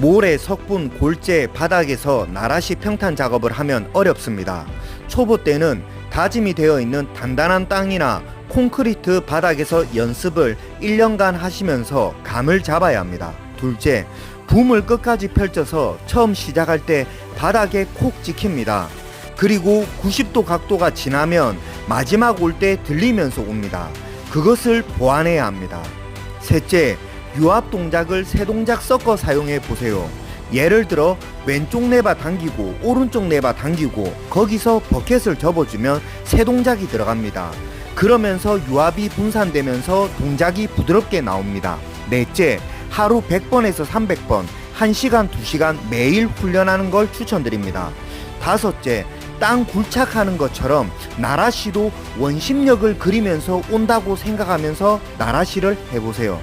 모래, 석분, 골재, 바닥에서 나라시 평탄 작업을 하면 어렵습니다. 초보 때는 다짐이 되어 있는 단단한 땅이나 콘크리트 바닥에서 연습을 1년간 하시면서 감을 잡아야 합니다. 둘째, 붐을 끝까지 펼쳐서 처음 시작할 때 바닥에 콕 찍힙니다. 그리고 90도 각도가 지나면 마지막 올 때 들리면서 옵니다. 그것을 보완해야 합니다. 셋째, 유압 동작을 세 동작 섞어 사용해 보세요. 예를 들어 왼쪽 내바 당기고 오른쪽 내바 당기고 거기서 버켓을 접어주면 세 동작이 들어갑니다. 그러면서 유압이 분산되면서 동작이 부드럽게 나옵니다. 넷째, 하루 100번에서 300번, 1시간, 2시간 매일 훈련하는 걸 추천드립니다. 다섯째, 땅 굴착하는 것처럼 나라시도 원심력을 그리면서 온다고 생각하면서 나라시를 해보세요.